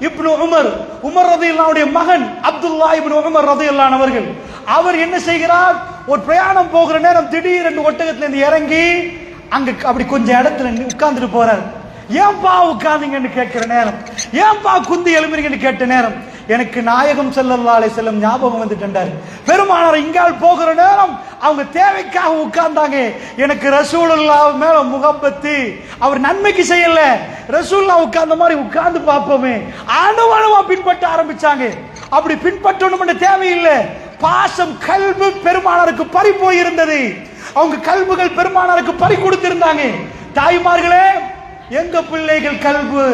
இப்னு Umar Umar ரதியுல்லாவுடைய மகன் அப்துல்லா இப்னு Umar ரதியுல்லான் அவர்கள். அவர் என்ன செய்கிறார்? ஒரு பிரயாணம் போகிற நேரம் திடீர் ஒட்டகத்துல இருந்து இறங்கி அங்க அப்படி கொஞ்சம் இடத்துல உட்கார்ந்துட்டு போறார். ஏன்பா உட்கார்ந்தீங்கன்னு கேட்கிற நேரம்? ஏன்பா குந்தி எழும்புறீங்கன்னு கேட்ட நேரம்? எனக்கு நாயகம் செல்லல்லாலே செல்லும் ஞாபகம் வந்துட்டார் பெருமானார் இங்கால் போகிற நேரம் அவங்க தேவைக்காக உட்கார்ந்தாங்க. எனக்கு ரசூலுல்லா மேல முகப்பத்து. அவர் நன்மைக்கு செய்யல. ரசூல்லா உட்கார்ந்த மாதிரி உட்கார்ந்து பார்ப்போமே. அணுவணுவா பின்பற்ற ஆரம்பிச்சாங்க. அப்படி பின்பற்றணும் தேவையில்லை. பாசம் கல்வி பெருமானாருக்கு பறி போயிருந்தது அவங்க கல்புகள் பெருமானாருக்கு பறி கொடுத்திருந்தாங்க. தாய்மார்களே எங்க பிள்ளைகள் கல்பு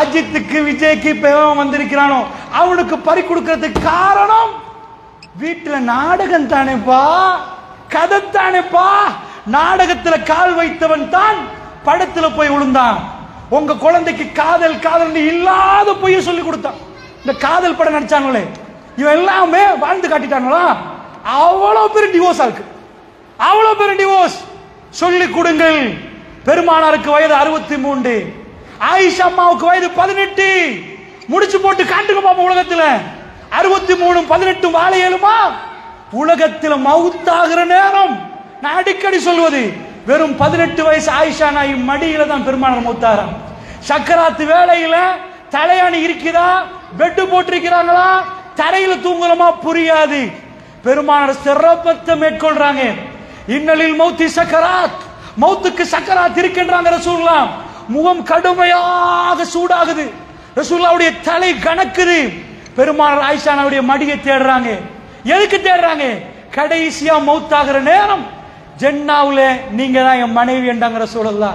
அஜித்துக்கு விஜய்க்கு பெவன் வந்திருக்கிறானோ அவனுக்கு பறி கொடுக்கறதுக்கு காரணம் வீட்டுல நாடகம் தானேப்பா? கதை தானேப்பா நாடகத்துல கால் வைத்தவன் தான் படத்துல போய் விழுந்தான். உங்க குழந்தைக்கு காதல் காதல் இல்லாத பொய்ய சொல்லி கொடுத்தான். இந்த காதல் படம் நடிச்சாங்களே இவன் எல்லாமே வாழ்ந்து காட்டிட்டாங்களா? அவ்வளவு பெரிய டிவோர்ஸ் இருக்கு அவ்வளவு பெரிய டிவோர்ஸ் சொல்லி கொடுங்கள். பெருமானாருக்கு வயது அறுபத்தி மூன்று. ஆயிஷா அம்மாவுக்கு வயது பதினெட்டு. முடிச்சு போட்டு காட்டுங்க பாப்போம் உலகத்துல. அறுபத்தி மூணு பதினெட்டு வாழ இயலுமா உலகத்தில் மவுத்தாகிற நேரம். நான் அடிக்கடி சொல்வது வெறும் பதினெட்டு வயசு ஆயிஷா நாய் மடியில தான் பெருமானார் மௌத்தாராம் சக்கராத்து வேலையில தலையாணி இருக்குதா பெட்டு போட்டிருக்கிறாங்களா? தரையில தூங்குறமா? புரியாது. பெருமானார் சிறப்பத்தை மேற்கொள்றாங்க. இன்னலில் மௌத்தி சக்கராத். மௌத்துக்கு சக்கராத் இருக்கின்றாங்க ரசூல்லாம் முகம் கடுமையாக சூடாகுது. ரசூல்லாவுடைய தலை கணக்குது பெருமானார் ஆயிஷானாவுடைய மடியை தேடுறாங்க. எதுக்கு தேடுறாங்க? கடைசியா மௌத்தாகிற நேரம். ஜென்னாவில் நீங்க தான் என் மனைவி என்றாங்க ரசூலல்லா.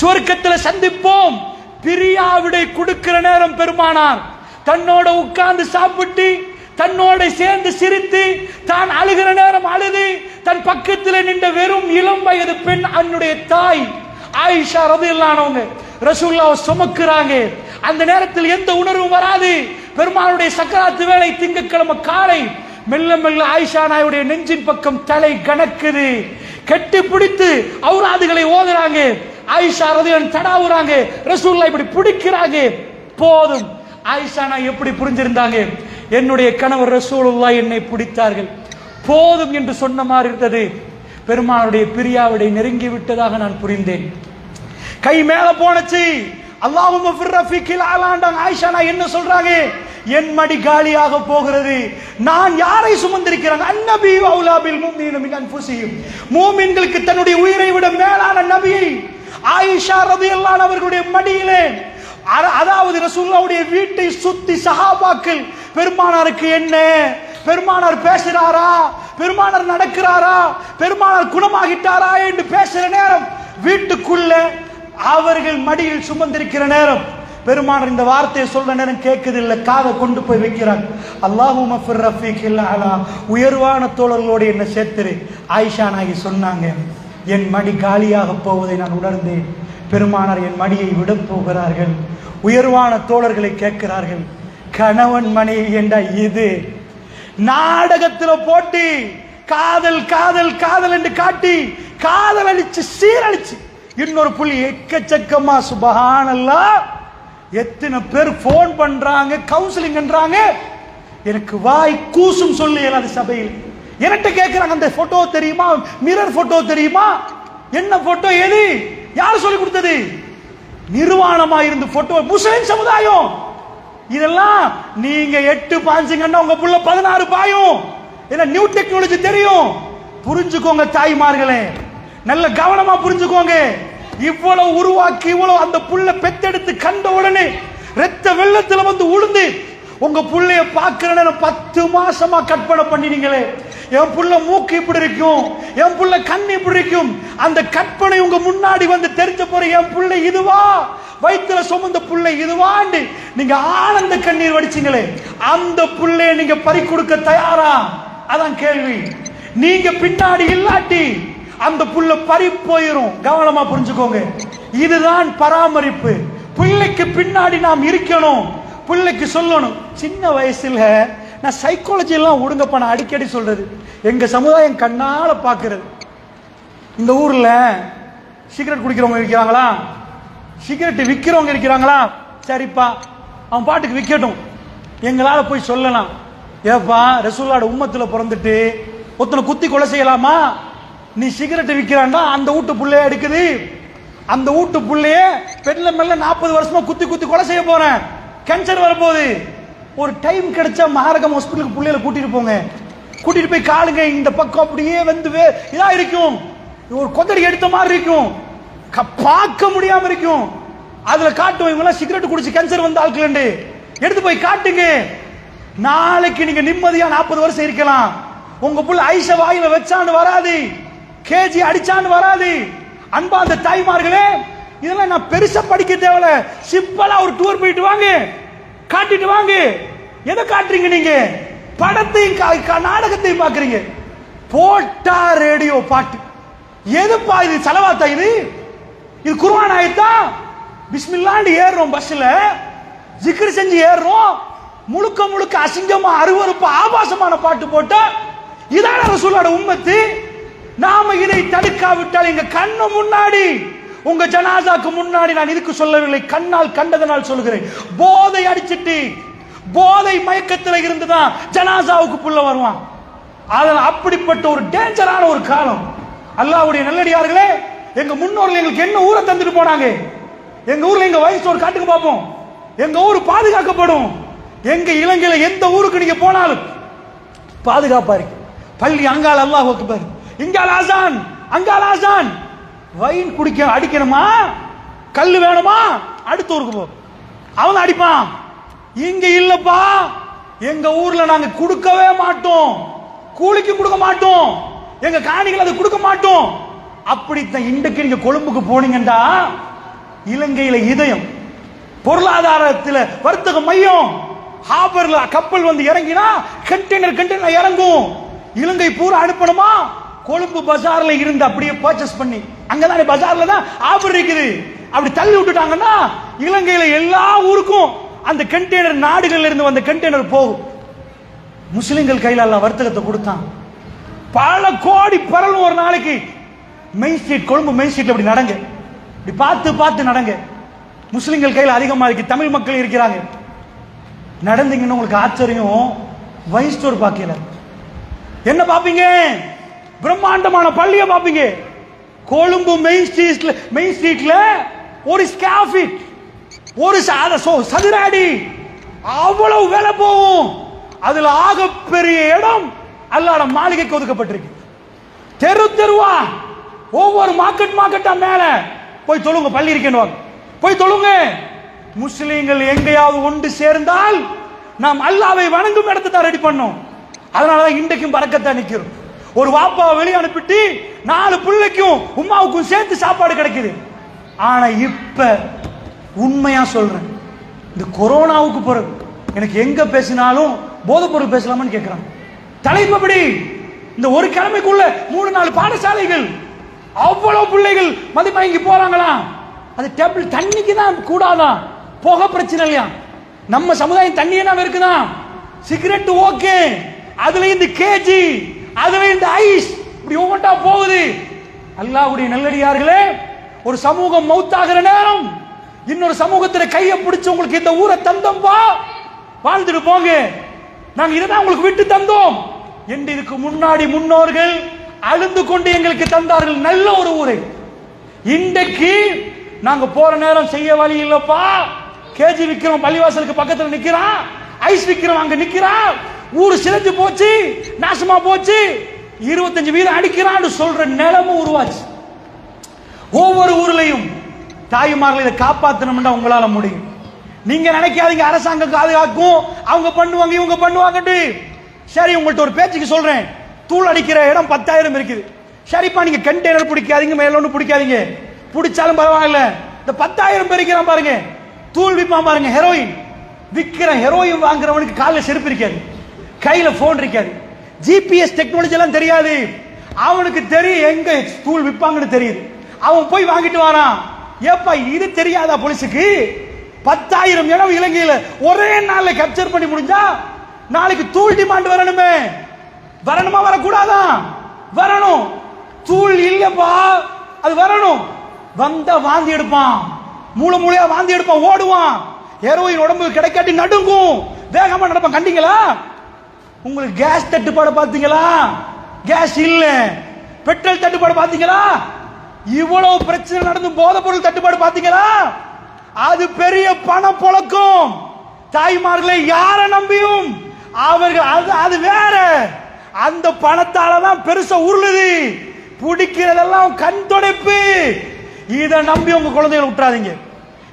சுவர்க்கத்தில் சந்திப்போம். பிரியாவிடை கொடுக்கிற நேரம் பெருமானார். தன்னோட உட்கார்ந்து சாப்பிட்டு தன்னோட சேர்ந்து சிரித்து தான் அழுகிற நேரம் அழுது தன் பக்கத்தில் நின்ற வெறும் இளம் வயது பெண் அன்னுடைய தாய். ஆயிஷா ரது இல்லானவங்க ரசூல்லாவை சுமக்குறாங்க. அந்த நேரத்தில் எந்த உணர்வும் வராது. பெருமாளுடைய சக்கராத்து வேலை திங்கட்கிழமை காலை மெல்ல மெல்ல ஆயிஷா நாயுடைய நெஞ்சின் பக்கம் தலை கணக்குது. கெட்டி பிடித்து அவுராதுகளை ஓதுறாங்க. ஆயிஷா ரதியன் தடாவுறாங்க. ரசூல்லா இப்படி பிடிக்கிறாங்க. போதும். ஆயிஷா நாய் எப்படி புரிஞ்சிருந்தாங்க? என்னுடைய கணவர் ரசூலுல்லா என்னை பிடித்தார்கள். போதும் என்று சொன்ன மாதிரி இருந்தது. பெருமானுடைய பிரியாவிடை நெருங்கி விட்டதாக நான் புரிந்தேன். கை மேல போனச்சு. அல்லாஹும் ஆயிஷா என்ன சொல்றாங்க? என் மடி காலியாக போகிறது. நான் யாரை சுமந்திருக்கிறாங்க அந்நபி அவுலாபில் மூமின் மின் மூமின்களுக்கு தன்னுடைய உயிரை விட மேலான நபியை ஆயிஷா ரதியல்லான் அவர்களுடைய மடியிலே. அதாவது ரசூல்லாவுடைய வீட்டை சுத்தி சஹாபாக்கள் பெருமானாருக்கு என்ன? பெருமானார் பேசுறாரா பெருமானார் நடக்கிறாரா? பெருமானார் குணமாகிட்டாரா என்று பேசுற நேரம் வீட்டுக்குள்ள அவர்கள் மடியில் சுமந்திருக்கிற நேரம். பெருமானார் இந்த வார்த்தையை சொல்ற நேரம் கேட்குது இல்லை காதை கொண்டு போய் வைக்கிறாங்க ரஃபீக் அலா. உயர்வான தோழர்களோடு என்ன சேர்த்துரு. ஆயிஷா நாயகி சொன்னாங்க என் மடி காலியாக போவதை நான் உணர்ந்தேன். பெருமானார் என் மடியை விட போகிறார்கள். உயர்வான தோழர்களை கேட்கிறார்கள். கணவன் மனைவி என்றா இது? நாடகத்துல போட்டி காதல் காதல் காதல் என்று காட்டி காதல் அழிச்சு சீரழிச்சு இன்னொரு புள்ளி எக்கச்சக்கமா சுபஹானல்லா எத்தனை பேர் ஃபோன் பண்றாங்க கவுன்சிலிங்ன்றாங்க எனக்கு வாய் கூசும் சொல்லி இயலாது சபையில். என்கிட்ட கேட்கிறாங்க அந்த போட்டோ தெரியுமா? மிரர் போட்டோ தெரியுமா? என்ன போட்டோ எது? யார் சொல்லி கொடுத்தது? நிர்வாணமா இருந்து போட்டோ முஸ்லிம் சமுதாயம். இதெல்லாம் நீங்க எட்டு பாஞ்சுங்கன்னா உங்க புள்ள பதினாறு பாயும். என்ன நியூ டெக்னாலஜி தெரியும்? புரிஞ்சுக்கோங்க தாய்மார்களே. நல்ல கவனமா புரிஞ்சுக்கோங்க. இவ்வளவு உருவாக்கி இவ்வளவு அந்த புள்ள பெத்தெடுத்து கண்ட உடனே ரத்த வெள்ளத்துல வந்து உளுந்து. உங்க புள்ளைய பாக்குறேன்னு நேரம் பத்து மாசமா கற்பனை பண்ணினீங்களே. என் புள்ள மூக்கு இப்படி இருக்கும் என் புள்ள கண் இப்படி இருக்கும். அந்த கற்பனை உங்க முன்னாடி வந்து தெரிஞ்ச போற என் புள்ள இதுவா? வயிற்றுல சுமந்த புள்ளை இதுவாண்டு நீங்க ஆனந்த கண்ணீர் வடிச்சீங்களே அந்த புள்ளைய நீங்க பறி கொடுக்க தயாரா? அதான் கேள்வி. நீங்க பின்னாடி இல்லாட்டி அந்த புள்ள பறி போயிரும். கவனமா புரிஞ்சுக்கோங்க. இதுதான் பராமரிப்பு. பிள்ளைக்கு பின்னாடி நாம் இருக்கணும். பிள்ளைக்கு சொல்லணும். சின்ன வயசுல நான் சைக்காலஜிலாம் ஒடுங்கப்ப நான் அடிக்கடி சொல்றது. எங்க சமுதாயம் கண்ணால பாக்குறது இந்த ஊர்ல சிகரெட் குடிக்கிறவங்க இருக்கிறாங்களா? சிகரெட் விற்கிறவங்க இருக்கிறாங்களா? சரிப்பா அவன் பாட்டுக்கு விற்கட்டும் எங்களால போய் சொல்லலாம். ஏப்பா ரசூல்லாட உம்மத்துல பிறந்துட்டு ஒருத்தனை குத்தி கொலை செய்யலாமா? நீ சிகரெட் விற்கிறான்டா அந்த வீட்டு புள்ளைய எடுக்குது. அந்த வீட்டு புள்ளைய பெண்ல மெல்ல நாற்பது வருஷமா குத்தி குத்தி கொலை செய்ய போறேன். கேன்சர் வரப்போகுது. ஒரு டைம் கிடைச்சா மகாரகம் ஹாஸ்பிட்டலுக்கு பிள்ளைகளை கூட்டிட்டு போங்க. கூட்டிட்டு போய் காலுங்க இந்த பக்கம் அப்படியே வந்து இதாக இதா இருக்கும். ஒரு கொந்தடி எடுத்த மாதிரி இருக்கும். க- பார்க்க முடியாம இருக்கும். அதுல காட்டும் இவங்க எல்லாம் சிகரெட் குடிச்சு கேன்சர் வந்த ஆட்கள் எடுத்து போய் காட்டுங்க. நாளைக்கு நீங்க நிம்மதியா நாற்பது வருஷம் இருக்கலாம். உங்க புள்ள ஐச வாயில வச்சான்னு வராது. கேஜி அடிச்சான்னு வராது. அன்பா அந்த தாய்மார்களே இதெல்லாம் நான் பெருசா படிக்க தேவையில்ல சிம்பிளா ஒரு டூர் போயிட்டு வாங்க. காட்டிட்டு வாங்க. எதை காட்டுறீங்க நீங்க? படத்தையும் கா- நாடகத்தையும் பாக்குறீங்க போட்டா ரேடியோ பாட்டு. எதுப்பா இது செலவாத்தா இது? இது குர்ஆன் ஆயிட்டா பிஸ்மில்லாண்டு ஏறுறோம் பஸ்ல ஜிக்ரு செஞ்சு ஏறுறோம். முழுக்க முழுக்க அசிங்கமா அருவறுப்பு ஆபாசமான பாட்டு போட்டா இதான ரசூலோட உம்மத்து. நாம இதை தடுக்காவிட்டால் எங்க கண்ணு முன்னாடி உங்க ஜனாதாக்கு முன்னாடி நான் இதுக்கு சொல்லவில்லை. கண்ணால் கண்டதனால் சொல்கிறேன். போதை அடிச்சிட்டு போதை மயக்கத்தில் இருந்துதான் ஜனாசாவுக்கு புள்ள வருவான். அதன் அப்படிப்பட்ட ஒரு டேஞ்சரான ஒரு காலம். அல்லாவுடைய நல்லடியார்களே எங்க முன்னோர்கள் எங்களுக்கு என்ன ஊரை தந்துட்டு போனாங்க? எங்க ஊர்ல எங்க வயசு ஒரு காட்டுக்கு பார்ப்போம். எங்க ஊர் பாதுகாக்கப்படும். எங்க இலங்கையில எந்த ஊருக்கு நீங்க போனாலும் பாதுகாப்பா இருக்கு. பள்ளி அங்கால் அல்லாஹ் அக்பர். இங்கால ஆசான் அங்கால் ஆசான். வைன் குடிக்க அடிக்கணுமா? கல் வேணுமா? அடுத்த ஊருக்கு போ. அவன் அடிப்பான். இங்க இல்லப்பா. எங்க ஊர்ல நாங்க கொடுக்கவே மாட்டோம். கூலிக்கு கொடுக்க மாட்டோம். எங்க காணிகள் அதை கொடுக்க மாட்டோம். அப்படித்தான் இன்றைக்கு நீங்க கொழும்புக்கு போனீங்கடா இலங்கையில இதயம் பொருளாதாரத்தில் வர்த்தக மையம் ஹாபர்ல கப்பல் வந்து இறங்கினா கண்டெய்னர் கண்டெய்னர் இறங்கும். இலங்கை பூரா அனுப்பணுமா? கொழும்பு பஜார்ல இருந்து அப்படியே பர்ச்சேஸ் பண்ணி அங்கதானே பஜார்ல தான் ஆஃபர் இருக்குது. அப்படி தள்ளி விட்டுட்டாங்கன்னா இலங்கையில எல்லா ஊருக்கும் அந்த கண்டெய்னர் நாடுகள்ல இருந்து வந்த கண்டெய்னர் போகும். முஸ்லிம்கள் கையில எல்லாம் வர்த்தகத்தை கொடுத்தான். பல கோடி பரலும் ஒரு நாளைக்கு மெயின் ஸ்ட்ரீட் கொழும்பு மெயின் ஸ்ட்ரீட்ல இப்படி நடங்க. இப்படி பார்த்து பார்த்து நடங்க. முஸ்லிம்கள் கையில் அதிகமாக இருக்கு தமிழ் மக்கள் இருக்கிறாங்க. நடந்தீங்கன்னு உங்களுக்கு ஆச்சரியம் வயசு ஒரு பார்க்கல என்ன பார்ப்பீங்க? பிரம்மாண்டமான பள்ளியை பார்ப்பீங்க. கொழும்பு மெயின் ஸ்ட்ரீட்ல மெயின் ஸ்ட்ரீட்ல ஒரு ஸ்காஃபிட் ஒரு ச- சோ- சதுர அடி அவ்வளவு விலை போகும். அதுல ஆகப்பெரிய இடம் அல்லாட மாளிகைக்கு ஒதுக்கப்பட்டிருக்கு. தெரு தெருவா ஒவ்வொரு மார்க்கெட் மார்க்கெட்டா மேல. போய் தொழுங்க பள்ளி இருக்கேன்னு போய் தொழுங்க. முஸ்லீம்கள் எங்கேயாவது ஒன்று சேர்ந்தால் நாம் அல்லாவை வணங்கும் இடத்தை தான் ரெடி பண்ணோம் அதனாலதான் இன்றைக்கும் பறக்கத்தான் நிற்கிறோம் ஒரு வாப்பாவை வெளியே அனுப்பிட்டு நாலு பிள்ளைக்கும் உமாவுக்கும் சேர்த்து சாப்பாடு கிடைக்குது. ஆனா இப்ப உண்மையா சொல்றேன். இந்த கொரோனாவுக்கு பிறகு எனக்கு எங்க பேசினாலும் போதை பொருள் பேசலாமான்னு கேட்கிறாங்க தலைப்பு இந்த ஒரு கிழமைக்குள்ள மூணு நாலு பாடசாலைகள் அவ்வளவு பிள்ளைகள் மதிமயங்கி போறாங்களாம் அது டேபிள் தண்ணிக்கு தான் கூடாதான் போக பிரச்சனை இல்லையா? நம்ம சமுதாயம் தண்ணியே நாம இருக்குதான் சிகரெட் ஓகே. அதுல இந்த கேஜி. அதுவே இந்த ஐஸ் இப்படி ஒவ்வொன்றா போகுது. அல்லாஹ்வுடைய நல்லடியார்களே ஒரு சமூகம் மௌத்தாகிற நேரம் இன்னொரு சமூகத்தில் கையை பிடிச்சு உங்களுக்கு இந்த ஊரை தந்தோம்பா வாழ்ந்துட்டு போங்க. நாங்க இதை தான் உங்களுக்கு விட்டு தந்தோம். என்று இதுக்கு முன்னாடி முன்னோர்கள் அழுந்து கொண்டு எங்களுக்கு தந்தார்கள் நல்ல ஒரு ஊரை. இன்றைக்கு நாங்க போற நேரம் செய்ய வழி இல்லப்பா. கேஜி விக்ரம் பள்ளிவாசலுக்கு பக்கத்துல நிக்கிறான். ஐஸ் விக்ரம் அங்க நிக்கிறான். ஊரு சிதைஞ்சு போச்சு நாசமா போச்சு. இருபத்தஞ்சு வீதம் அடிக்கிறான்னு சொல்ற நிலமும் உருவாச்சு. ஒவ்வொரு ஊர்லயும் தாய்மார்களை இதை காப்பாற்றணும்னா உங்களால முடியும். நீங்க நினைக்காதீங்க அரசாங்கம் பாதுகாக்கும் அவங்க பண்ணுவாங்க இவங்க பண்ணுவாங்கட்டு சரி உங்கள்ட்ட ஒரு பேச்சுக்கு சொல்றேன். தூள் அடிக்கிற இடம் பத்தாயிரம் இருக்குது. சரிப்பா நீங்க கண்டெய்னர் பிடிக்காதீங்க மேல ஒன்று பிடிக்காதீங்க. பிடிச்சாலும் பரவாயில்ல. இந்த பத்தாயிரம் பேர் இருக்கிறான் பாருங்க. தூள் விற்பான் பாருங்க ஹெரோயின் விற்கிற ஹெரோயின் வாங்குறவனுக்கு காலில் செருப்பு இருக்காது. கையில போன் இருக்காது. ஜிபிஎஸ் டெக்னாலஜி எல்லாம் தெரியாது. அவனுக்கு தெரியும் எங்க தூள் விற்பாங்கன்னு தெரியுது. அவன் போய் வாங்கிட்டு வரான். ஏப்பா இது தெரியாதா போலீஸுக்கு? பத்தாயிரம் இடம் இலங்கையில் ஒரே நாள்ல கேப்சர் பண்ணி முடிஞ்சா நாளைக்கு தூள் டிமாண்ட் வரணுமே. வரணுமா வரக்கூடாதா? வரணும். தூள் இல்லப்பா அது வரணும். வந்த வாந்தி எடுப்பான். மூளை மூளையா வாந்தி எடுப்பான் ஓடுவான். ஹெரோயின் உடம்பு கிடைக்காட்டி நடுங்கும். வேகமா நடப்பான் கண்டிங்களா? உங்களுக்கு கேஸ் தட்டுப்பாடு பார்த்தீங்களா? கேஸ் இல்ல. பெட்ரோல் தட்டுப்பாடு பார்த்தீங்களா? இவ்வளவு பிரச்சனை நடந்து போதைப் பொருள் தட்டுப்பாடு பார்த்தீங்களா? அது பெரிய பண புழக்கம். தாய்மார்களை யார நம்பியும்? அவர்கள் அது அது வேற. அந்த பணத்தால தான் பெருசா உருளுது. பிடிக்கிறதெல்லாம் கண் துடைப்பு. இதை நம்பி உங்க குழந்தைகளை விட்டுறாதீங்க.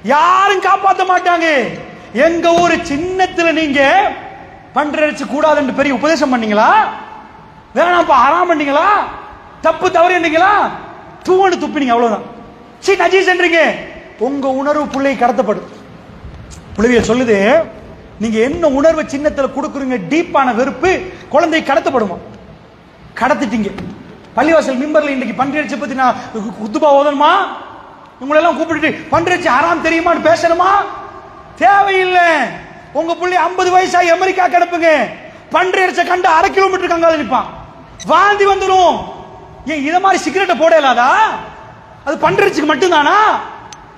யாரும் காப்பாற்ற மாட்டாங்க. எங்க ஊர் சின்னத்துல நீங்க பன்றடிச்சு கூடாதுன்னு பெரிய உபதேசம் பண்ணீங்களா? வேணாம்ப்பா ஆறாம் பண்ணீங்களா? தப்பு தவறு என்னீங்களா? தூவனு துப்பினீங்க அவ்வளவுதான். சரி நஜீஸ்ன்றீங்க உங்க உணர்வு பிள்ளை கடத்தப்படும். புலவியல் சொல்லுது நீங்க என்ன உணர்வு சின்னத்துல கொடுக்குறீங்க டீப்பான வெறுப்பு குழந்தை கடத்தப்படுமா? கடத்திட்டீங்க. பள்ளிவாசல் மிம்பர்ல இன்னைக்கு பன்றடிச்ச பத்தி நான் குத்துபா ஓதணுமா? உங்களை எல்லாம் கூப்பிட்டுட்டு பன்றடிச்சு ஆறாம் தெரியுமான்னு பேசணுமா? தேவையில்லை. உங்க புள்ளி 50 வயசாகி அமெரிக்கா கிடப்புங்க. பன்றடிச்ச கண்டு அரை கிலோமீட்டர் கங்கால நிற்பான் வாந்தி வந்துடும் ஏன் இதை மாதிரி சிகரெட்டை போடலாதா? அது பன்றடிச்சுக்கு மட்டும்தானா?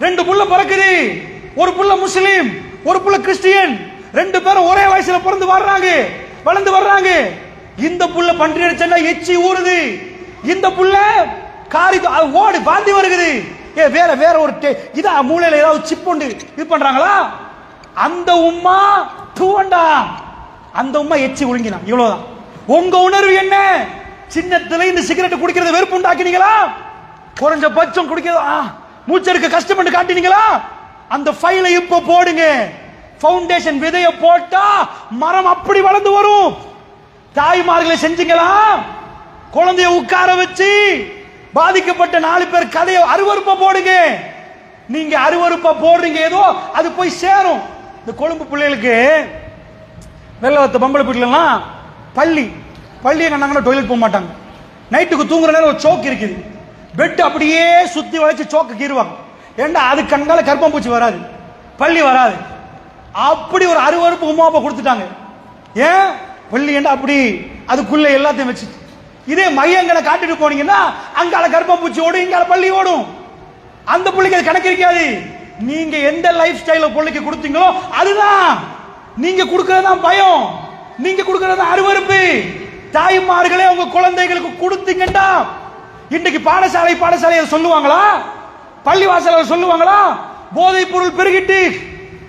ரெண்டு புள்ள பிறக்குது. ஒரு புள்ள முஸ்லீம் ஒரு புள்ள கிறிஸ்டியன். ரெண்டு பேரும் ஒரே வயசுல பிறந்து வர்றாங்க. வளர்ந்து வர்றாங்க. இந்த புள்ள பன்றி அடிச்சா எச்சி ஊறுது. இந்த புள்ள காரி ஓடு வாந்தி வருகுது. ஏ வேற வேற ஒரு டே- இதா மூளையில ஏதாவது சிப் உண்டு. இது பண்றாங்களா? அந்த உம்மா தூவண்டா அந்த உம்மா எச்சி ஒழுங்கினா இவ்வளவுதான். உங்க உணர்வு என்ன? சின்னத்துல இந்த சிகரெட் குடிக்கிறது வெறுப்பு உண்டாக்கினீங்களா? குறைஞ்சபட்சம் குடிக்கிறது ஆ, மூச்செடுக்க கஷ்டப்பட்டு காட்டினீங்களா? அந்த ஃபைலை இப்போ போடுங்க. ஃபவுண்டேஷன் விதைய போட்டா மரம் அப்படி வளர்ந்து வரும். தாய்மார்களை செஞ்சீங்களா? குழந்தைய உட்கார வச்சு பாதிக்கப்பட்ட நாலு பேர் கதையை அருவருப்பா போடுங்க. நீங்க அருவருப்பா போடுறீங்க ஏதோ அது போய் சேரும். இந்த கொழும்பு பிள்ளைகளுக்கு வெள்ளவத்த பொம்பளை வீட்டுலலாம் பள்ளி பள்ளியை கண்டாங்கன்னா டொய்லெட் போக மாட்டாங்க. நைட்டுக்கு தூங்குற நேரம் ஒரு சோக்கு இருக்குது. பெட் அப்படியே சுத்தி வளைச்சு சோக்கு கீறுவாங்க. ஏண்டா அது கண்கால கர்ப்பம்பூச்சி வராது. பள்ளி வராது. அப்படி ஒரு அருவருப்பு உமா அப்பா கொடுத்துட்டாங்க. ஏன்? பள்ளி ஏண்டா அப்படி? அதுக்குள்ள எல்லாத்தையும் வச்சு இதே மையங்களை காட்டிட்டு போனீங்கன்னா அங்கால கர்ப்பம்பூச்சி ஓடும் இங்கால பள்ளி ஓடும். அந்த பிள்ளைக்கு அது கணக்கு இருக்காது. நீங்க எந்த லைஃப் ஸ்டைல பிள்ளைக்கு கொடுத்தீங்களோ அதுதான். நீங்க கொடுக்கறது தான் பயம். நீங்க கொடுக்கறது தான் அருவருப்பு. தாய்மார்களே உங்க குழந்தைகளுக்கு கொடுத்தீங்கன்னா இன்னைக்கு பாடசாலை பாடசாலையை சொல்லுவாங்களா? பள்ளி சொல்லுவாங்களா? போதைப் பொருள் பெருகிட்டு.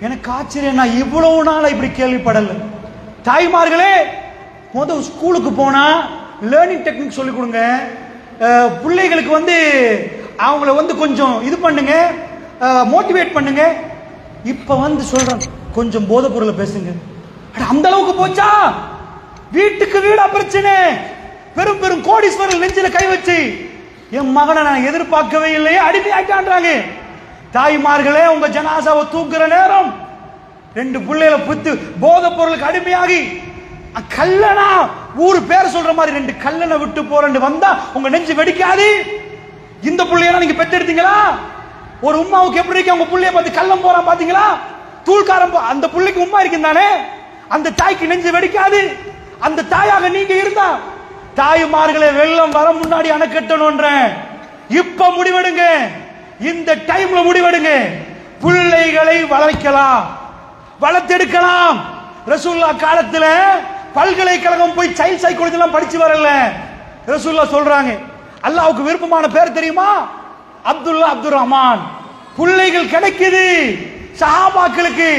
எனக்கு ஆச்சரியம் நான் இவ்வளவு நாள் இப்படி கேள்விப்படல. தாய்மார்களே முத ஸ்கூலுக்கு போனா லேர்னிங் டெக்னிக் சொல்லி கொடுங்க. பிள்ளைகளுக்கு வந்து அவங்கள வந்து கொஞ்சம் இது பண்ணுங்க. மோட்டிவேட் பண்ணுங்க. இப்ப வந்து சொல்றேன். கொஞ்சம் போதை பொருளை பேசுங்க. அட, அந்த அளவுக்கு போச்சா? வீட்டுக்கு வீடா பிரச்சனை. பெரும் பெரும் கோடீஸ்வரர் நெஞ்சில கை வச்சு என் மகனை நான் எதிர்பார்க்கவே இல்லையே அடிமையாட்டான்றாங்க தாய்மார்களே உங்க ஜனாசாவை தூக்குற நேரம் ரெண்டு பிள்ளைகளை புத்து போதை பொருளுக்கு அடிமையாகி கல்லனா ஊர் பேர் சொல்ற மாதிரி ரெண்டு கல்லனை விட்டு போறேன்னு வந்தா உங்க நெஞ்சு வெடிக்காது? இந்த புள்ளையெல்லாம் நீங்க பெற்றெடுத்தீங்களா? ஒரு உமாவுக்கு எப்படி இருக்கு? அவங்க புள்ளைய பார்த்து கள்ளம் போறான் பாத்தீங்களா? தூள்காரம் அந்த புள்ளைக்கு உமா இருக்கு தானே? அந்த தாய்க்கு நெஞ்சு வெடிக்காது. அந்த தாயாக நீங்க இருந்தா தாய்மார்களை வெள்ளம் வர முன்னாடி அணைக்கட்டணும்ன்றேன் இப்ப முடிவெடுங்க. இந்த டைம்ல முடிவெடுங்க. பிள்ளைகளை வளர்க்கலாம். வளர்த்தெடுக்கலாம். ரசூல்லா காலத்துல பல்கலைக்கழகம் போய் சைல்ட் சைக்காலஜி எல்லாம் படிச்சு வரல. ரசூல்லா சொல்றாங்க. அல்லாவுக்கு விருப்பமான பேர் தெரியுமா? அப்துல்லா அப்துல் ரஹ்மான் பிள்ளைகள் கிடைக்குது. சஹாபாக்களுக்கு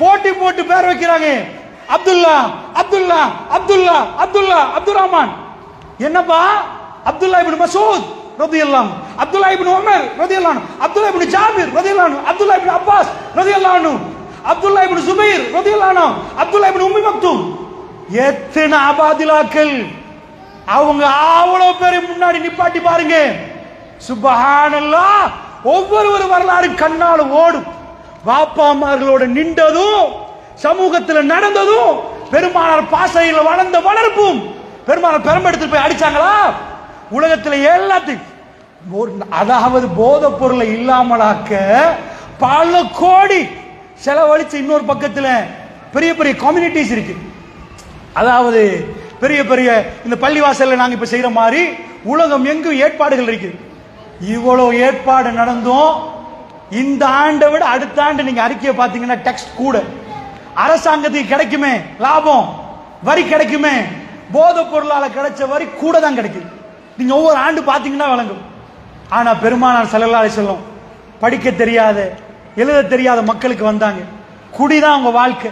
போட்டி போட்டு பேர் வைக்கிறாங்க. அப்துல்லா அப்துல்லா அப்துல்லா அப்துல்லா அப்துல் ரஹ்மான் என்னப்பா? அப்துல்லா இப்னு மசூத் ரதியல்லாஹு அப்துல்லா இப்னு உமர் ரதியல்லாஹு அப்துல்லா இப்னு ஜாபிர் ரதியல்லாஹு அப்துல்லா இப்னு அப்பாஸ் ரதியல்லாஹு அப்துல்லா இப்னு சுபைர் ரதியல்லாஹு அப்துல்லா இப்னு உம்மி மக்தூம். எத்தனை அபாதிலாக்கள். அவங்க அவ்வளவு பேரை முன்னாடி நிப்பாட்டி பாருங்க. சுபஹானல்லா ஒவ்வொரு வரலாறு கண்ணால் ஓடும். வாப்பாமார்களோட நின்றதும் சமூகத்தில் நடந்ததும் பெருமானார் பாசையில் வளர்ந்த வளர்ப்பும் பெருமானார் பெரும்பெடுத்து போய் அடிச்சாங்களா? உலகத்தில் எல்லாத்தையும். அதாவது போதைப் பொருளை இல்லாமலாக்க பல கோடி செலவழிச்சு இன்னொரு பக்கத்தில் பெரிய பெரிய கம்யூனிட்டிஸ் இருக்கு. அதாவது பெரிய பெரிய இந்த பள்ளிவாசல்ல நாங்கள் இப்போ செய்கிற மாதிரி உலகம் எங்கும் ஏற்பாடுகள் இருக்குது இவ்வளவு ஏற்பாடு நடந்தும். இந்த ஆண்டை விட அடுத்த ஆண்டு நீங்க அறிக்கையை பார்த்தீங்கன்னா டெக்ஸ்ட் கூட. அரசாங்கத்துக்கு கிடைக்குமே லாபம் வரி கிடைக்குமே போதைப் பொருளால கிடைச்ச வரி கூட தான் கிடைக்குது. நீங்க ஒவ்வொரு ஆண்டு பார்த்தீங்கன்னா வழங்கும் ஆனா பெருமானார் செலவாளி சொல்லும். படிக்க தெரியாத எழுத தெரியாத மக்களுக்கு வந்தாங்க. குடிதான் அவங்க வாழ்க்கை.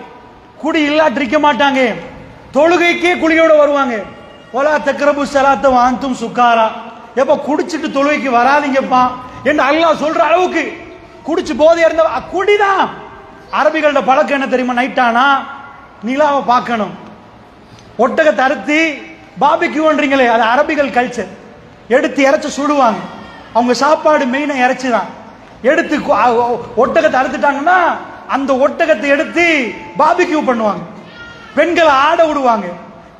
குடி இல்லாட்டி இருக்க மாட்டாங்க. தொழுகைக்கே குடியோட வருவாங்க. ஒலா தக்கரபு சலாத்த வாந்தும் சுக்காரா எப்ப குடிச்சிட்டு தொழுகைக்கு வராதீங்கப்பா என்று அல்லாஹ் சொல்ற அளவுக்கு குடிச்சு போதை இருந்த குடிதான். அரபிகளோட பழக்கம் என்ன தெரியுமா? நைட்டானா நிலாவை பார்க்கணும். ஒட்டகத்தை அறுத்து பாபிக்யூன்றீங்களே அது அரபிகள் கல்ச்சர் எடுத்து இறைச்சி சுடுவாங்க. அவங்க சாப்பாடு மெயினாக இறைச்சி தான் எடுத்து கு- ஒட்டகத்தை அறுத்துட்டாங்கன்னா அந்த ஒட்டகத்தை எடுத்து பாபிக்யூ பண்ணுவாங்க. பெண்களை ஆட விடுவாங்க.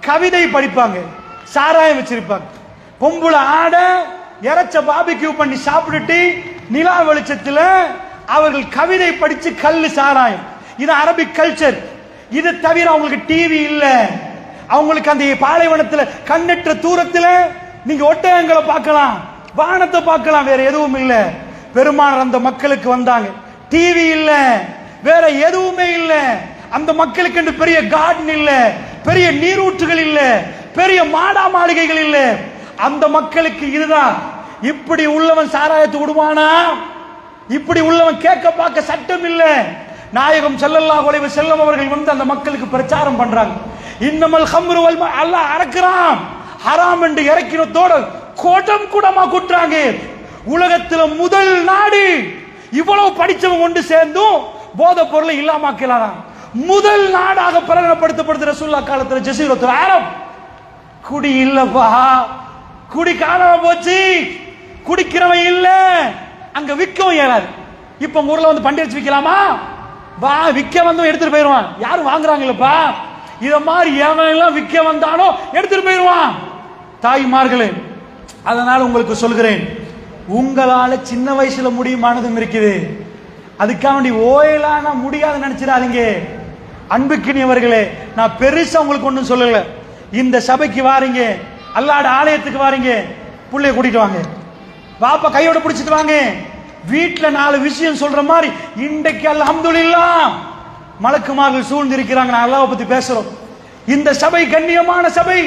கவிதை படிப்பாங்க. சாராயம் வச்சிருப்பாங்க. பொம்புல ஆட இறைச்ச பாபிக்யூ பண்ணி சாப்பிட்டுட்டு நிலா வெளிச்சத்தில் அவர்கள் கவிதை படிச்சு கல்லு சாராயம். இது அரபிக் கல்ச்சர் இது தவிர அவங்களுக்கு டிவி இல்ல. அவங்களுக்கு அந்த பாலைவனத்துல கண்ணற்ற தூரத்துல நீங்க ஒட்டகங்களை பார்க்கலாம் வானத்தை பார்க்கலாம் வேற எதுவும் இல்ல. பெருமானர் அந்த மக்களுக்கு வந்தாங்க. டிவி இல்ல. வேற எதுவுமே இல்ல. அந்த மக்களுக்கு என்று பெரிய கார்டன் இல்ல. பெரிய நீரூற்றுகள் இல்ல. பெரிய மாடா மாளிகைகள் இல்லை. அந்த மக்களுக்கு இதுதான். இப்படி உள்ளவன் சாராயத்தை விடுவானா? இப்படி உள்ளவன் கேட்க பார்க்க சட்டம் இல்லை. நாயகம் செல்லல்லா அலைஹி செல்லம் அவர்கள் வந்து அந்த மக்களுக்கு பிரச்சாரம் பண்றாங்க. இன்னமல் ஹம்ரு அல்லா ம- அறக்குறான். ஹராம் என்று இறக்கினத்தோட கோட்டம் கூடமா குட்டுறாங்க உலகத்துல முதல் நாடு. இவ்வளவு படிச்சவங்க கொண்டு சேர்ந்தும் போத பொருளை இல்லாமக்கலாம் முதல் நாடாக பிரகடனப்படுத்தப்படுது ரசூல்லா காலத்துல ஜசீரத்துல் அரப் குடி இல்லப்பா. குடி காணாம போச்சு. குடிக்கிறவன் இல்ல. அங்க விற்கவும் ஏறாது இப்ப உங்க ஊர்ல வந்து பண்டிகை வச்சு வா விற்க வந்தும் எடுத்துட்டு போயிருவான் யாரும் வாங்குறாங்களப்பா? இத மாதிரி எவன் எல்லாம் விற்க வந்தானோ எடுத்துட்டு போயிருவான் தாய்மார்களே அதனால உங்களுக்கு சொல்கிறேன். உங்களால சின்ன வயசுல முடியுமானதும் இருக்குது. அதுக்காக வேண்டி ஓயலான முடியாது நினைச்சிடாதீங்க. அன்புக்கினியவர்களே நான் பெருசா உங்களுக்கு ஒன்றும் சொல்லல. இந்த சபைக்கு வாரீங்க. அல்லாட ஆலயத்துக்கு வாரீங்க. பிள்ளைய கூட்டிட்டு வாங்க. வாப்பா கையோட பிடிச்சிட்டு வாங்க. வீட்டில் நாலு விஷயம் சொல்ற மாதிரி இன்றைக்கு அல்ஹம்துலில்லாஹ் மலக்குமார்கள் சூழ்ந்து இருக்கிறாங்க நான் அல்லாவை பத்தி பேசுறோம். இந்த சபை கண்ணியமான சபை.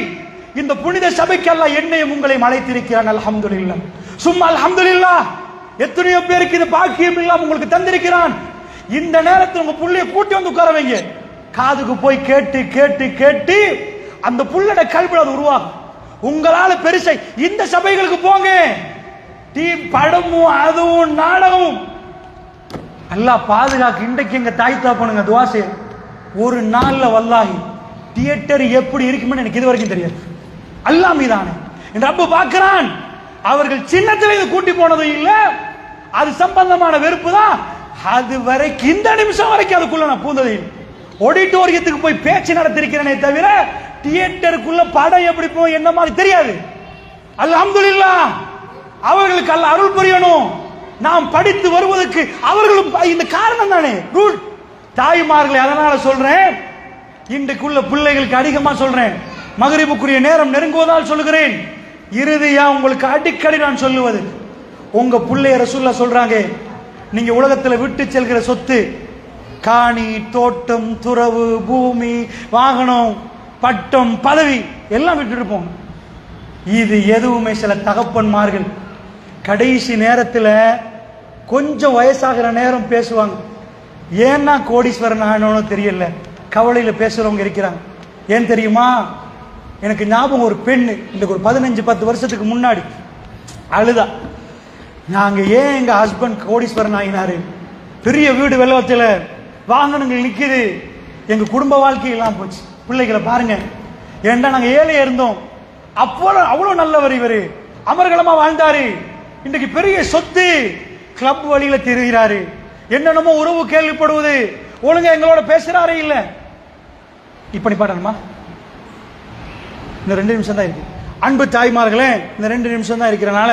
இந்த புனித சபைக்கு அல்லாஹ் என்னையும் உங்களையும் அழைத்திருக்கிறான். இல்லா சும்மா அல்ஹம்துலில்லாஹ் எத்தனையோ பேருக்கு இது பாக்கியம் இல்லாம உங்களுக்கு தந்திருக்கிறான். இந்த நேரத்தில் உங்க புள்ளைய கூட்டி வந்து உட்கார வைங்க. காதுக்கு போய் கேட்டு கேட்டு கேட்டு அந்த புள்ளட கல்வில அது உருவாகும். உங்களால பெருசை இந்த சபைகளுக்கு போங்க. டீ படமும் அதுவும் நாடகமும். நல்லா பாதுகாக்க. இன்றைக்கு எங்க தாய் தாப்பனுங்க துவா ஒரு நாள்ல வல்லாகி தியேட்டர் எப்படி இருக்கும்னு எனக்கு இது வரைக்கும் தெரியாது. அல்லா மீதானே என் ரப்பு பார்க்கிறான். அவர்கள் சின்னத்துல இது கூட்டி போனதும் இல்ல. அது சம்பந்தமான வெறுப்பு தான் அது வரைக்கும் இந்த நிமிஷம் வரைக்கும் அதுக்குள்ள நான் பூந்தது ஆடிட்டோரியத்துக்கு போய் பேச்சு நடத்திருக்கிறேனே தவிர தியேட்டருக்குள்ள படம் எப்படி போய் என்ன மாதிரி தெரியாது. அல்ஹம்துலில்லா அவர்களுக்கு அல்ல அருள் புரியணும். நாம் படித்து வருவதற்கு அவர்களும் இந்த காரணம் தானே. ரூல் தாய்மார்களை அதனால சொல்றேன். இன்றைக்குள்ள பிள்ளைகளுக்கு அதிகமா சொல்றேன். மகரிபுக்குரிய நேரம் நெருங்குவதால் சொல்லுகிறேன். இறுதியா உங்களுக்கு அடிக்கடி நான் சொல்லுவது உங்க பிள்ளைய ரசூல்லா சொல்றாங்க நீங்க உலகத்துல விட்டு செல்கிற சொத்து காணி தோட்டம் துறவு பூமி வாகனம் பட்டம் பதவி எல்லாம் விட்டுட்டு போகணும். இது எதுவுமே சில தகப்பன்மார்கள் கடைசி நேரத்தில் கொஞ்சம் வயசாகிற நேரம் பேசுவாங்க. ஏன்னா கோடீஸ்வரன் ஆனோன்னு தெரியல. கவலையில் பேசுகிறவங்க இருக்கிறாங்க. ஏன் தெரியுமா? எனக்கு ஞாபகம் ஒரு பெண் இந்த ஒரு பதினஞ்சு பத்து வருஷத்துக்கு முன்னாடி. அழுதா. நாங்கள் ஏன் எங்கள் ஹஸ்பண்ட் கோடீஸ்வரன் ஆகினாரு பெரிய வீடு வெள்ளத்தில் வாகனங்கள் நிற்கிது எங்கள் குடும்ப வாழ்க்கையெல்லாம் போச்சு. பிள்ளைகளை பாருங்க. ஏன்டா நாங்க ஏழை இருந்தோம்? அப்போ அவ்வளவு நல்லவர் இவரு. அமர்கலமா வாழ்ந்தாரு. இன்றைக்கு பெரிய சொத்து. கிளப் வழியில திரிகிறாரு. என்னென்னமோ உறவு கேள்விப்படுவது. ஒழுங்க எங்களோட பேசுறாரே இல்ல. இப்ப நீ பாடணுமா? இந்த ரெண்டு நிமிஷம் தான் இருக்கு. அன்பு தாய்மார்களே இந்த ரெண்டு நிமிஷம் தான் இருக்கிறனால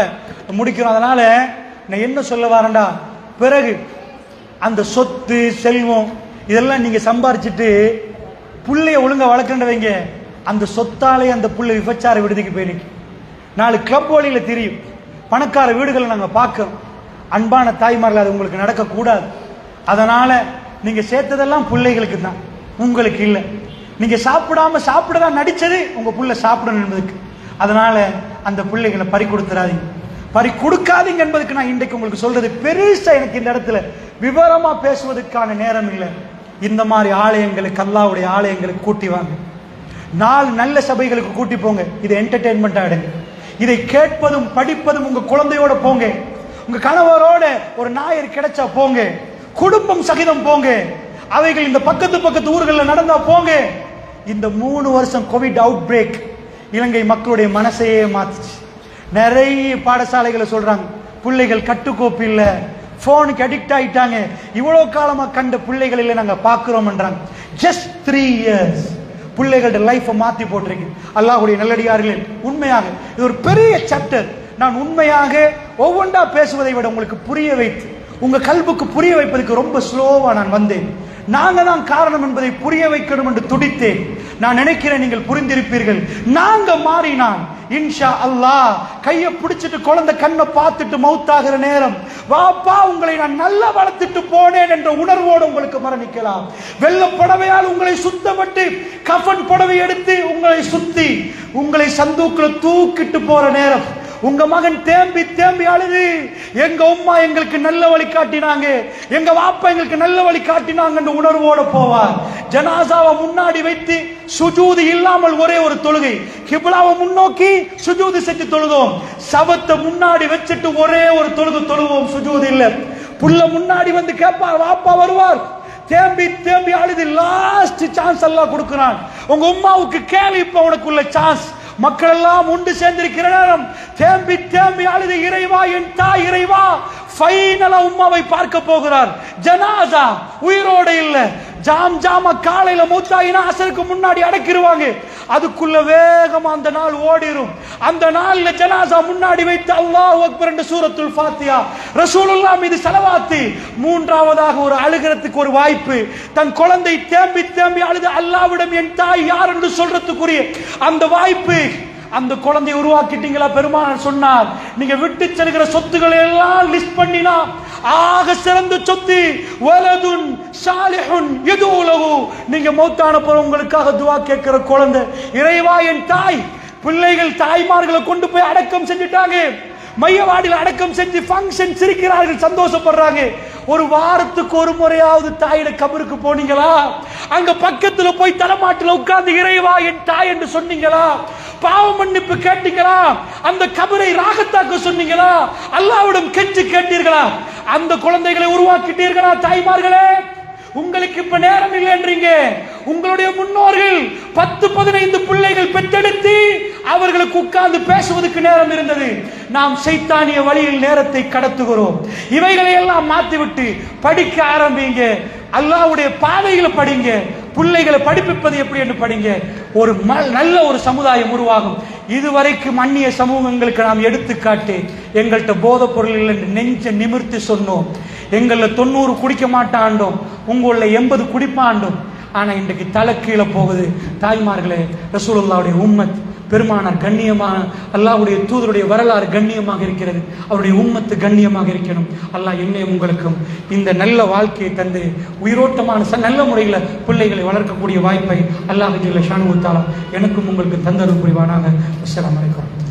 முடிக்கிறோம். அதனால நான் என்ன சொல்ல வரேன்டா? பிறகு அந்த சொத்து செல்வம் இதெல்லாம் நீங்க சம்பாரிச்சிட்டு புள்ளைய ஒழுங்கா வளர்க்கின்றவங்க. அந்த சொத்தாலே அந்த புள்ளை விபச்சார விடுதிக்கு போயிருக்கு நாலு கிளப் வழியில தெரியும். பணக்கார வீடுகளை நாங்கள் பார்க்கிறோம். அன்பான தாய்மார்கள் அது உங்களுக்கு நடக்கக்கூடாது. அதனால நீங்க சேர்த்ததெல்லாம் பிள்ளைகளுக்கு தான். உங்களுக்கு இல்லை. நீங்க சாப்பிடாம சாப்பிடதான் நடிச்சது உங்க புள்ள சாப்பிடணும் என்பதுக்கு அதனால அந்த பிள்ளைகளை பறி கொடுத்துடாதீங்க பறி கொடுக்காதீங்க என்பதுக்கு நான் இன்றைக்கு உங்களுக்கு சொல்றது பெருசா எனக்கு இந்த இடத்துல விவரமா பேசுவதற்கான நேரம் இல்லை. இந்த மாதிரி ஆலயங்களுக்கு அல்லாவுடைய ஆலயங்களுக்கு கூட்டி வாங்க. நாலு நல்ல சபைகளுக்கு கூட்டி போங்க. இது என்டர்டெயின்மெண்ட் ஆடுங்க இதை கேட்பதும் படிப்பதும் உங்க குழந்தையோட போங்க. உங்க கணவரோட ஒரு நாயர் கிடைச்சா போங்க. குடும்பம் சகிதம் போங்க. அவைகள் இந்த பக்கத்து பக்கத்து ஊர்களில் நடந்தா போங்க. இந்த மூணு வருஷம் கோவிட் அவுட் பிரேக் இலங்கை மக்களுடைய மனசையே மாத்துச்சு. நிறைய பாடசாலைகளை சொல்றாங்க. பிள்ளைகள் கட்டுக்கோப்பு இல்லை. போனுக்கு அடிக்ட் ஆயிட்டாங்க. இவ்வளவு காலமா கண்ட பிள்ளைகள் இல்லை நாங்க பாக்குறோம்ன்றாங்க. ஜஸ்ட் த்ரீ இயர்ஸ் பிள்ளைகளோட லைஃப்பை மாத்தி போட்டிருக்கு. அல்லாஹ்வுடைய நல்லடியார்களே உண்மையாக இது ஒரு பெரிய சாப்டர் நான் உண்மையாக ஒவ்வொன்றா பேசுவதை விட உங்களுக்கு புரிய வைத்து உங்க கல்புக்கு புரிய வைப்பதற்கு ரொம்ப ஸ்லோவா நான் வந்தேன். நாங்க தான் காரணம் என்பதை புரிய வைக்கணும் என்று துடித்தேன். நான் நினைக்கிறேன் நீங்கள் புரிந்திருப்பீர்கள். நாங்க மாறினான் இன்ஷா அல்லாஹ் கையை பிடிச்சிட்டு குழந்தை கண்ணை பார்த்துட்டு மௌத்தாகிற நேரம். வாப்பா உங்களை நான் நல்லா வளர்த்துட்டு போனேன் என்ற உணர்வோடு உங்களுக்கு மரணிக்கலாம். வெள்ள புடவையால் உங்களை சுத்தப்பட்டு கஃன் புடவை எடுத்து உங்களை சுத்தி உங்களை சந்தூக்கில் தூக்கிட்டு போற நேரம். உங்க மகன் தேம்பி தேம்பி அழுது எங்க உம்மா எங்களுக்கு நல்ல வழி காட்டினாங்க. எங்க வாப்பா எங்களுக்கு நல்ல வழி காட்டினாங்கன்னு உணர்வோட போவார். ஜனாசாவை முன்னாடி வைத்து சுஜூது இல்லாமல் ஒரே ஒரு தொழுகை. கிபிலாவை முன்னோக்கி சுஜூது செஞ்சு தொழுதோம். சவத்தை முன்னாடி வச்சுட்டு ஒரே ஒரு தொழுது தொழுவோம் சுஜூது இல்ல. புள்ள முன்னாடி வந்து கேட்பார் வாப்பா வருவார். தேம்பி தேம்பி அழுது லாஸ்ட் சான்ஸ் எல்லாம் கொடுக்கிறான். உங்க உம்மாவுக்கு கேள்வி இப்ப உனக்குள்ள சான்ஸ் மக்கள் எல்லாம் உண்டு சேர்ந்திருக்கிற நேரம். தேம்பி தேம்பி அழுது இறைவா என் தாய் இறைவா. ஃபைனலா உம்மாவை பார்க்க போகிறார். ஜனாதா உயிரோட இல்லை. ஜாம் ஜாம காலையில மூத்தாயினா அசருக்கு முன்னாடி அடக்கிடுவாங்க அதுக்குள்ள வேகமா அந்த நாள் ஓடிரும். அந்த நாள்ல ஜனாசா முன்னாடி வைத்து அல்லாஹ் அக்பர் என்ற சூரத்துல் ஃபாத்தியா ரசூலுல்லா மீது செலவாத்து. மூன்றாவதாக ஒரு அழுகிறதுக்கு ஒரு வாய்ப்பு. தன் குழந்தை தேம்பி தேம்பி அழுது அல்லாவிடம் என் தாய் யார் என்று சொல்றதுக்குரிய அந்த வாய்ப்பு. அந்த குழந்தையை உருவாக்கிட்டீங்களா பெருமானார் சொன்னார். நீங்க விட்டு செல்கிற சொத்துக்களை எல்லாம் லிஸ்ட் பண்ணினா ஆக சிறந்த சொத்து வலதுன் சாலிஹுன் எதுவுலகு நீங்க மௌத்தான போற உங்களுக்காக துவா கேட்கிற குழந்தை. இறைவா என் தாய். பிள்ளைகள் தாய்மார்களை கொண்டு போய் அடக்கம் செஞ்சுட்டாங்க. மையவாடியில் அடக்கம் செஞ்சு ஃபங்க்ஷன் சிரிக்கிறார்கள் சந்தோஷப்படுறாங்க. ஒரு வாரத்துக்கு ஒரு முறையாவது தாயிட கபருக்கு போனீங்களா? அங்க பக்கத்துல போய் தலைமாட்டில் உட்கார்ந்து இறைவா என் தாய் என்று சொன்னீங்களா? பாவ மன்னிப்பு கேட்டீங்களா? அந்த கபரை ராகத்தாக்க சொன்னீங்களா? அல்லாவிடம் கெஞ்சு கேட்டீர்களா? அந்த குழந்தைகளை உருவாக்கிட்டீர்களா தாய்மார்களே? உங்களுக்கு இப்ப நேரம் இல்லைன்றீங்க உங்களுடைய முன்னோர்கள் பத்து பதினைந்து பிள்ளைகள் பெற்றெடுத்து அவர்களுக்கு உட்கார்ந்து பேசுவதற்கு நேரம் இருந்தது. நாம் சைத்தானிய வழியில் நேரத்தை கடத்துகிறோம். இவைகளை எல்லாம் மாத்திவிட்டு படிக்க ஆரம்பிங்க. அல்லாவுடைய பாதைகளை படிங்க. பிள்ளைகளை படிப்பிப்பது எப்படி என்று படிங்க. ஒரு நல்ல ஒரு சமுதாயம் உருவாகும். இதுவரைக்கும் அந்நிய சமூகங்களுக்கு நாம் எடுத்துக்காட்டு எங்கள்கிட்ட போதைப் பொருள் இல்லை என்று நெஞ்ச நிமிர்த்தி சொன்னோம். எங்களில் தொண்ணூறு குடிக்க மாட்டாண்டோம். உங்களில் எண்பது குடிப்பாண்டோம். ஆனா இன்றைக்கு தலை கீழே போகுது. தாய்மார்களே ரசூலுல்லாவுடைய உம்மத் பெருமானார் கண்ணியமாக அல்லாவுடைய தூதருடைய வரலாறு கண்ணியமாக இருக்கிறது. அவருடைய உம்மத்து கண்ணியமாக இருக்கணும். அல்லாஹ் என்னையும் உங்களுக்கும் இந்த நல்ல வாழ்க்கையை தந்து உயிரோட்டமான ச- நல்ல முறையில் பிள்ளைகளை வளர்க்கக்கூடிய வாய்ப்பை அல்லாஹ் ஷானு தாலா எனக்கும் உங்களுக்கு தந்தது புரிவானாக. அஸ்லாம் வலைக்கம்